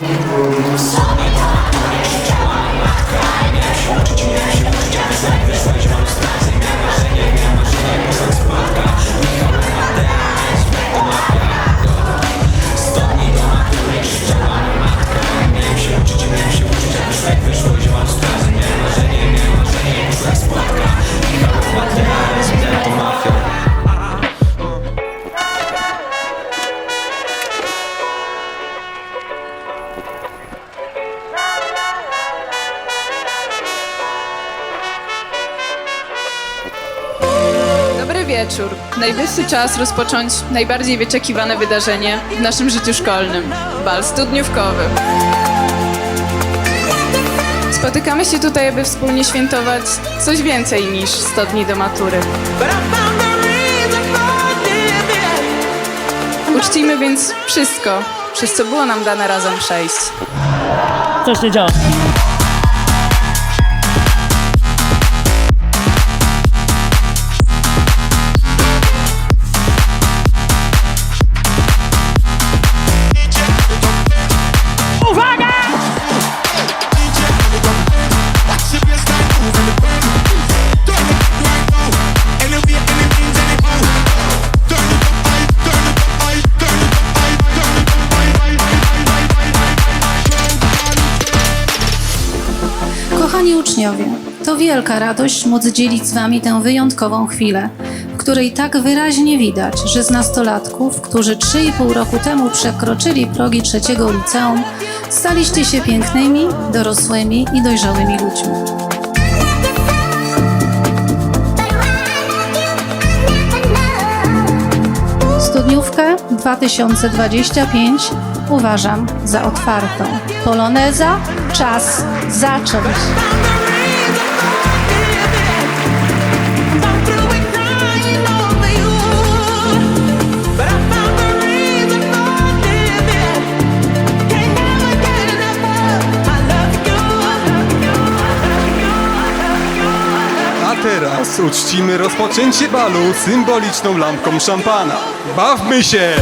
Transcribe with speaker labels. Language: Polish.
Speaker 1: Stop it. Wieczór. Najwyższy czas rozpocząć najbardziej wyczekiwane wydarzenie w naszym życiu szkolnym bal studniówkowy. Spotykamy się tutaj, aby wspólnie świętować coś więcej niż 100 dni do matury. Uczcijmy więc wszystko, przez co było nam dane razem przejść.
Speaker 2: Coś nie działa.
Speaker 3: Kochani uczniowie, to wielka radość móc dzielić z Wami tę wyjątkową chwilę, w której tak wyraźnie widać, że z nastolatków, którzy 3,5 roku temu przekroczyli progi trzeciego liceum, staliście się pięknymi, dorosłymi i dojrzałymi ludźmi. Studniówkę 2025 uważam za otwartą. Poloneza, czas zacząć.
Speaker 4: Teraz uczcimy rozpoczęcie balu symboliczną lampką szampana. Bawmy się!